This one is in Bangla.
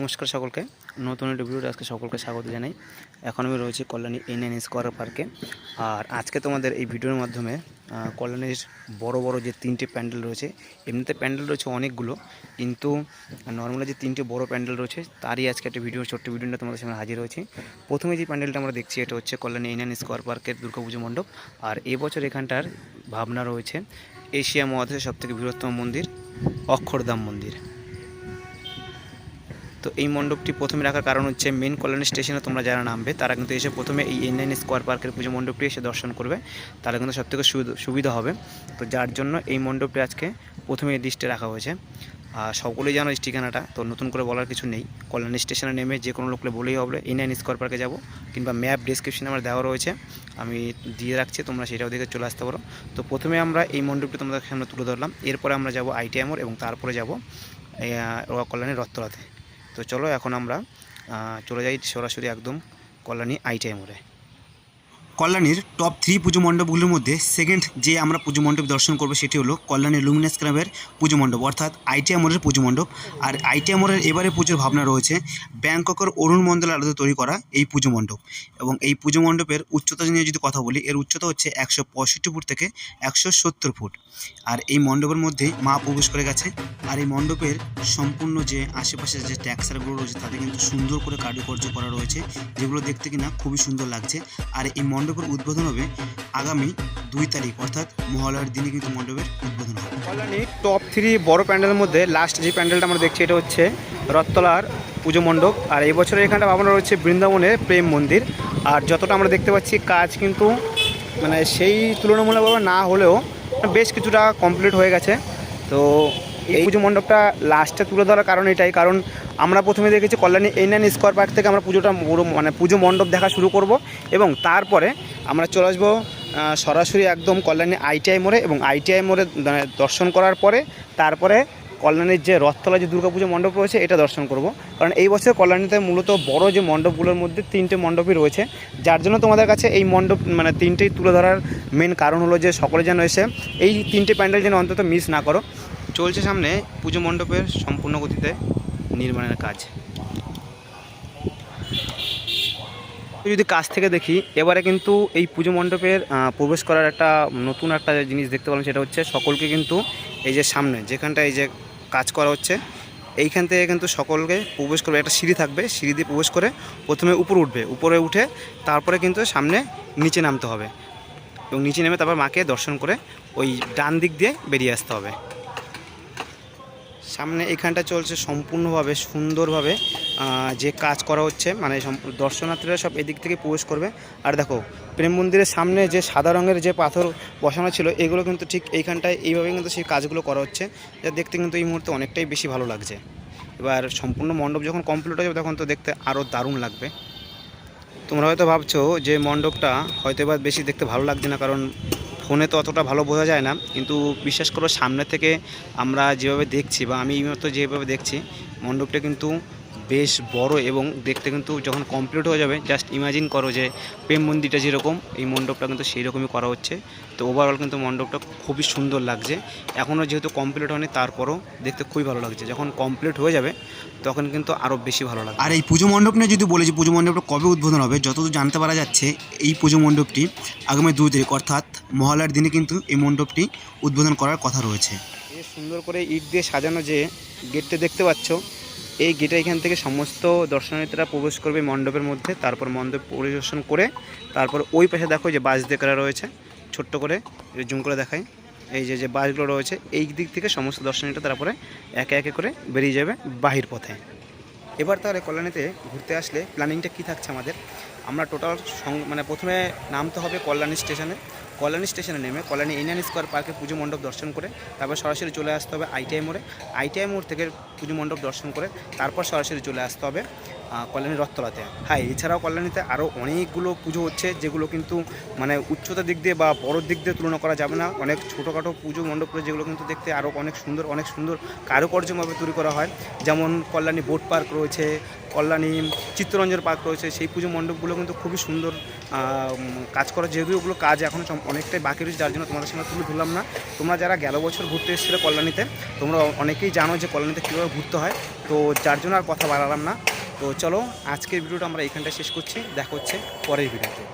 নমস্কার সকলকে। নতুন একটি আজকে সকলকে স্বাগত জানাই। এখন আমি রয়েছি কল্যাণী এনএন স্কোয়ার পার্কে আর আজকে তোমাদের এই ভিডিওর মাধ্যমে কল্যাণীর বড় বড় যে তিনটে প্যান্ডেল রয়েছে, এমনিতে প্যান্ডেল রয়েছে অনেকগুলো, কিন্তু নর্মালি যে তিনটে বড় প্যান্ডেল রয়েছে, তারই আজকে একটা ভিডিও ছোট্ট ভিডিওটা তোমাদের সামনে হাজির হয়েছি। প্রথমে যে প্যান্ডেলটা আমরা দেখছি, এটা হচ্ছে কল্যাণী এনএন স্কোয়ার পার্কের দুর্গাপুজো মণ্ডপ। আর এবছর এখানটার ভাবনা রয়েছে, এশিয়া মহাদেশের সবথেকে বৃহত্তম মন্দির, অক্ষরধাম মন্দির। তো এই মণ্ডপটি প্রথমে রাখার কারণ হচ্ছে মেন কল্যাণী স্টেশনে তোমরা যারা নামবে, তারা কিন্তু এসে প্রথমে এই এন নাইন স্কোয়ার পার্কের পুজো মণ্ডপটি এসে দর্শন করবে। তাহলে কিন্তু সবথেকে সুবিধা- হবে। তো যার জন্য এই মণ্ডপটি আজকে প্রথমে এই দৃষ্টে রাখা হয়েছে। আর সকলেই জানো এই ঠিকানাটা, তো নতুন করে বলার কিছু নেই। কল্যাণী স্টেশনে নেমে যে কোনো লোকলে বলেই হবে এই নাইন স্কোয়ার পার্কে যাব, কিংবা ম্যাপ ডিসক্রিপশনে আমার দেওয়া রয়েছে। আমি দিয়ে রাখছি, তোমরা সেটাও দেখে চলে আসতে পারো। তো প্রথমে আমরা এই মণ্ডপটি তোমাদের সামনে তুলে ধরলাম। এরপরে আমরা যাব আইটিআই মোড় এবং তারপরে যাব কল্যাণী রত্তরাতে তো চলো এখন আমরা চলে যাই সরাসরি একদম কল্যাণী আইটিআই মোড়ে। কল্যাণীর টপ থ্রি পুজো মণ্ডপগুলির মধ্যে সেকেন্ড যে আমরা পুজো মণ্ডপ দর্শন করব সেটি হলো কল্যাণীর লুমিনাস ক্লাবের পুজো মণ্ডপ, অর্থাৎ আইটিআই মোড়ের পুজো মণ্ডপ। আর আইটিআই মোড়ের এবারে পুজোর ভাবনা রয়েছে ব্যাংককের অরুণ মণ্ডল আলাদা তৈরি করা এই পুজো মণ্ডপ। এবং এই পুজো মণ্ডপের উচ্চতা নিয়ে যদি কথা বলি, এর উচ্চতা হচ্ছে একশো পঁয়ষট্টি ফুট থেকে একশো সত্তর ফুট। আর এই মণ্ডপের মধ্যেই মা প্রবেশ করে গেছে। আর এই মণ্ডপের সম্পূর্ণ যে আশেপাশে যে ট্যাক্সারগুলো রয়েছে, তাতে কিন্তু সুন্দর করে কারুকার্য করা রয়েছে, যেগুলো দেখতে কিনা খুবই সুন্দর লাগছে। আর এই মণ্ডপের উদ্বোধন হবে আগামী দুই তারিখ, অর্থাৎ মহালয়ার দিনে কিন্তু মণ্ডপের উদ্বোধন হবে। কল্যাণী টপ থ্রি বড় প্যান্ডেলের মধ্যে লাস্ট যে প্যান্ডেলটা আমরা দেখছি এটা হচ্ছে রত্তলার পুজো মণ্ডপ। আর এই বছরের এখানটা ভাবনা রয়েছে বৃন্দাবনের প্রেম মন্দির। আর যতটা আমরা দেখতে পাচ্ছি, কাজ কিন্তু মানে সেই তুলনামূলকভাবে না হলেও বেশ কিছুটা কমপ্লিট হয়ে গেছে। তো এই পুজো মণ্ডপটা লাস্টে তুলে ধরার কারণ এটাই। কারণ আমরা প্রথমে দেখেছি কল্যাণী এন স্কোয়ার পার্ক থেকে আমরা পুজোটা মানে পুজো মণ্ডপ দেখা শুরু করব এবং তারপরে আমরা চলে আসব সরাসরি একদম কল্যাণী আইটিআই মোড়ে এবং আইটিআই মোড়ে মানে দর্শন করার পরে তারপরে কল্যাণীর যে রথতলা যে দুর্গাপুজো মণ্ডপ রয়েছে এটা দর্শন করব। কারণ এই বছর কল্যাণীতে মূলত বড় যে মণ্ডপগুলোর মধ্যে তিনটে মণ্ডপই রয়েছে। যার জন্য তোমাদের কাছে এই মণ্ডপ মানে তিনটেই তুলে ধরার মেন কারণ হলো যে সকলে যেন এসে এই তিনটে প্যান্ডেল যেন অন্তত মিস না করো। চলছে সামনে পুজো মণ্ডপের সম্পূর্ণ গতিতে নির্মাণের কাজ। যদি কাছ থেকে দেখি, এবারে কিন্তু এই পুজো মণ্ডপের প্রবেশ করার একটা নতুন একটা জিনিস দেখতে পেলাম, সেটা হচ্ছে সকলকে কিন্তু এই যে সামনে যেখানটা এই যে কাজ করা হচ্ছে, এইখান থেকে কিন্তু সকলকে প্রবেশ করবে, একটা সিঁড়ি থাকবে, সিঁড়ি দিয়ে প্রবেশ করে প্রথমে উপরে উঠবে, উপরে উঠে তারপরে কিন্তু সামনে নিচে নামতে হবে এবং নিচে নেমে তারপর মাকে দর্শন করে ওই ডান দিক দিয়ে বেরিয়ে আসতে হবে। সামনে এখানটা চলছে সম্পূর্ণভাবে, সুন্দরভাবে যে কাজ করা হচ্ছে মানে দর্শনার্থীরা সব এদিক থেকে প্রবেশ করবে। আর দেখো, প্রেম মন্দিরের সামনে যে সাদা রঙের যে পাথর বসানো ছিল, এগুলো কিন্তু ঠিক এইখানটায় এইভাবে কিন্তু সেই কাজগুলো করা হচ্ছে, যা দেখতে কিন্তু এই মুহূর্তে অনেকটাই বেশি ভালো লাগছে। এবার সম্পূর্ণ মণ্ডপ যখন কমপ্লিট হয়ে যাবে, তখন তো দেখতে আরও দারুণ লাগবে। তোমরা হয়তো ভাবছ যে মণ্ডপটা হয়তো এবার বেশি দেখতে ভালো লাগছে না, কারণ ফোনে তো অতটা ভালো বোঝা যায় না, কিন্তু বিশ্বাস করো সামনে থেকে আমরা যেভাবে দেখছি বা আমি এই মতো যেভাবে দেখছি, মণ্ডপটা কিন্তু বেশ বড় এবং দেখতে কিন্তু যখন কমপ্লিট হয়ে যাবে জাস্ট ইমাজিন করো যে প্রেম মন্দিরটা যেরকম এই মণ্ডপটা কিন্তু সেই রকমই করা হচ্ছে। তো ওভারঅল কিন্তু মণ্ডপটা খুবই সুন্দর লাগছে। এখনও যেহেতু কমপ্লিট হয়নি তারপরও দেখতে খুবই ভালো লাগছে। যখন কমপ্লিট হয়ে যাবে তখন কিন্তু আরও বেশি ভালো লাগবে। আর এই পুজো মণ্ডপ নিয়ে যদি বলি যে পুজো মণ্ডপটা কবে উদ্বোধন হবে যতদূর জানতে পারা যাচ্ছে এই পুজো মণ্ডপটি আগামী দুই তারিখ অর্থাৎ মহালয়ার দিনে কিন্তু এই মণ্ডপটি উদ্বোধন করার কথা রয়েছে। সুন্দর করে ইট দিয়ে সাজানো যে গেটটা দেখতে পাচ্ছ এই গেটে এখান থেকে সমস্ত দর্শনার্থীরা প্রবেশ করবে মণ্ডপের মধ্যে, তারপর মণ্ডপ পরিদর্শন করে, তারপর ওই পাশে দেখো যে বাস করা রয়েছে, ছোট্ট করে জুম করে দেখায় এই যে যে বাসগুলো রয়েছে, এই দিক থেকে সমস্ত দর্শনীয়টা তারপরে একে একে করে বেরিয়ে যাবে বাহির পথে। এবার তাহলে কল্যাণীতে ঘুরতে আসলে প্ল্যানিংটা কী থাকছে আমাদের? আমরা টোটাল মানে প্রথমে নামতে হবে কল্যাণী স্টেশনে। কল্যাণী স্টেশনে নেমে কল্যাণী ইন্ডিয়ান স্কোয়ার পার্কে পুজো মণ্ডপ দর্শন করে, তারপর সরাসরি চলে আসতে হবে আইটিআই মোড়ে। আইটিআই মোড় থেকে পুজো মণ্ডপ দর্শন করে, তারপর সরাসরি চলে আসতে হবে কল্যাণী রথতলাতে। হ্যাঁ এছাড়াও কল্যাণীতে আরও অনেকগুলো পুজো হচ্ছে, যেগুলো কিন্তু মানে উচ্চতার দিক দিয়ে বা বড় দিক দিয়ে তুলনা করা যাবে না। অনেক ছোটোখাটো পুজো মণ্ডপ যেগুলো কিন্তু দেখতে আরও অনেক সুন্দর অনেক সুন্দর কারুকার্যভাবে তৈরি করা হয়। যেমন কল্যাণী বোট পার্ক রয়েছে, কল্যাণী চিত্তরঞ্জন পার্ক রয়েছে, সেই পুজো মণ্ডপগুলো কিন্তু খুবই সুন্দর কাজ করা। যেহেতু ওগুলো কাজ এখন অনেকটাই বাকি রয়েছে, যার জন্য তোমাদের সঙ্গে তুলে ধরলাম না। তোমরা যারা গেল বছর ঘুরতে এসেছিলে কল্যাণীতে, তোমরা অনেকেই জানো যে কল্যাণীতে কীভাবে ঘুরতে হয়। তো যার জন্য আর কথা বাড়ালাম না। তো চলো আজকের ভিডিওটা আমরা এখানটা শেষ করছি। দেখা হচ্ছে পরের ভিডিওতে।